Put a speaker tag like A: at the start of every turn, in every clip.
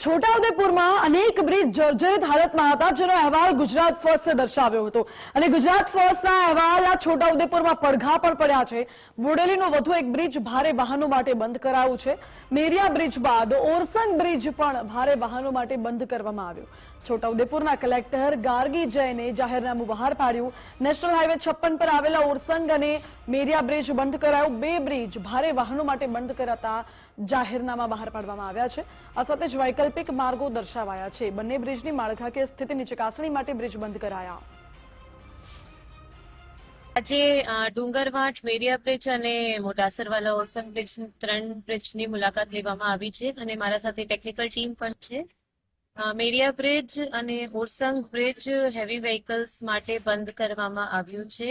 A: છોટાઉદેપુરમાં અનેક બ્રિજ જર્જરિત હાલતમાં હતા, જેનો અહેવાલ ગુજરાત ફર્સ્ટે દર્શાવ્યો હતો. અને ગુજરાત ફર્સ્ટના અહેવાલના છોટાઉદેપુરમાં પડઘા પણ પડ્યા છે. બોડેલીનો વધુ એક બ્રિજ ભારે વાહનો માટે બંધ કરાયું છે. મેરિયા બ્રિજ બાદ ઓરસંગ બ્રિજ પણ ભારે વાહનો માટે બંધ કરવામાં આવ્યો. છોટાઉદેપુરના કલેક્ટર ગાર્ગી જૈને જાહેરનામું બહાર પાડ્યું. નેશનલ હાઈવે છપ્પન પર આવેલા ઓરસંગ અને મેરિયા બ્રિજ બંધ કરાયો. બે બ્રિજ ભારે વાહનો માટે બંધ કરાતા જાહેરનામા બહાર પાડવામાં આવ્યા છે. આ સાથે જ વૈકલ્પિક માર્ગો દર્શાવાયા છે. બંને બ્રિજની માળખાકીય સ્થિતિની ચકાસણી માટે બ્રિજ બંધ કરાયા.
B: આજે ડુંગરવાટ મેરિયા બ્રિજ અને મોડાસરવાલા ઓરસંગ બ્રિજ ત્રણ બ્રિજની મુલાકાત લેવામાં આવી છે અને મારા સાથે ટેકનિકલ ટીમ પણ છે. મેરિયા બ્રિજ અને ઓરસંગ બ્રિજ હેવી વ્હીકલ્સ માટે બંધ કરવામાં આવ્યું છે.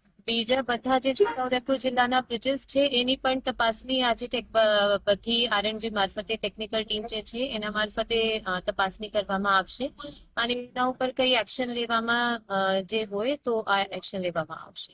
B: બીજા બધા જે છોટાઉદેપુર જિલ્લાના બ્રિજીસ છે, એની પણ તપાસની આજે બધી આરએનવી મારફતે ટેકનિકલ ટીમ જે છે, એના મારફતે તપાસની કરવામાં આવશે. અને એના ઉપર કઈ એક્શન લેવામાં જે હોય તો આ એક્શન લેવામાં આવશે.